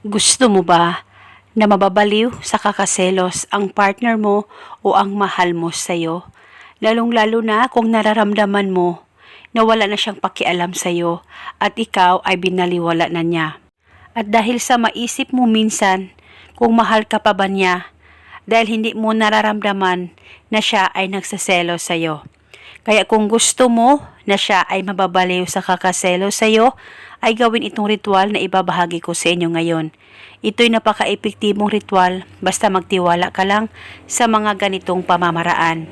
Gusto mo ba na mababaliw sa kakaselos ang partner mo o ang mahal mo sa'yo? Lalong-lalo na kung nararamdaman mo na wala na siyang pakialam sa'yo at ikaw ay binaliwala na niya. At dahil sa maisip mo minsan kung mahal ka pa ba niya, dahil hindi mo nararamdaman na siya ay nagsaselo sa'yo. Kaya kung gusto mo na siya ay mababaliw sa kakaselo sa'yo, ay gawin itong ritual na ibabahagi ko sa inyo ngayon. Ito'y napaka-epektibong ritual basta magtiwala ka lang sa mga ganitong pamamaraan.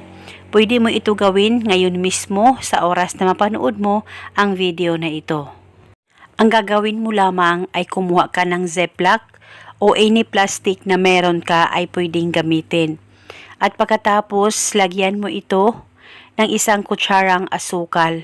Pwede mo ito gawin ngayon mismo sa oras na mapanood mo ang video na ito. Ang gagawin mo lamang ay kumuha ka ng Ziploc o any plastic na meron ka ay pwedeng gamitin. At pagkatapos, lagyan mo ito ng isang kutsarang asukal.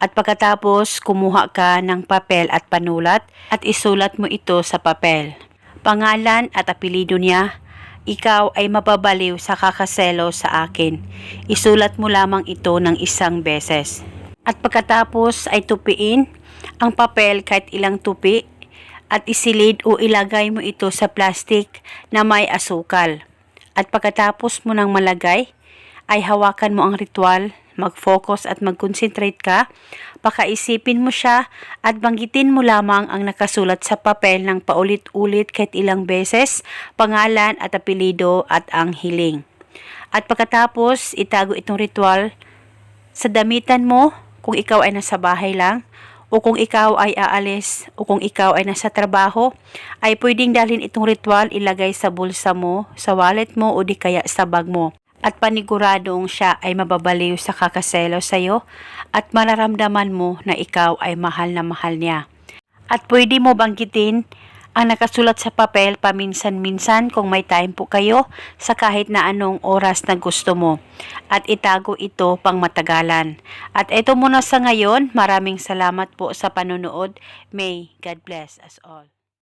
At pagkatapos, kumuha ka ng papel at panulat at isulat mo ito sa papel. Pangalan at apelido niya, ikaw ay mababaliw sa kakaselo sa akin. Isulat mo lamang ito ng isang beses. At pagkatapos ay tupiin ang papel kahit ilang tupi at isilid o ilagay mo ito sa plastic na may asukal. At pagkatapos mo nang malagay, ay hawakan mo ang ritual, mag-focus at mag-concentrate ka, pakaisipin mo siya at banggitin mo lamang ang nakasulat sa papel ng paulit-ulit kahit ilang beses, pangalan at apelido at ang hiling. At pagkatapos, itago itong ritual sa damitan mo kung ikaw ay nasa bahay lang o kung ikaw ay aalis o kung ikaw ay nasa trabaho, ay pwedeng dalhin itong ritual ilagay sa bulsa mo, sa wallet mo o di kaya sa bag mo. At paniguradong siya ay mababaliw sa kakaselo sa'yo at mararamdaman mo na ikaw ay mahal na mahal niya. At pwede mo banggitin ang nakasulat sa papel paminsan-minsan kung may time po kayo sa kahit na anong oras na gusto mo. At itago ito pang matagalan. At ito muna sa ngayon. Maraming salamat po sa panonood. May God bless us all.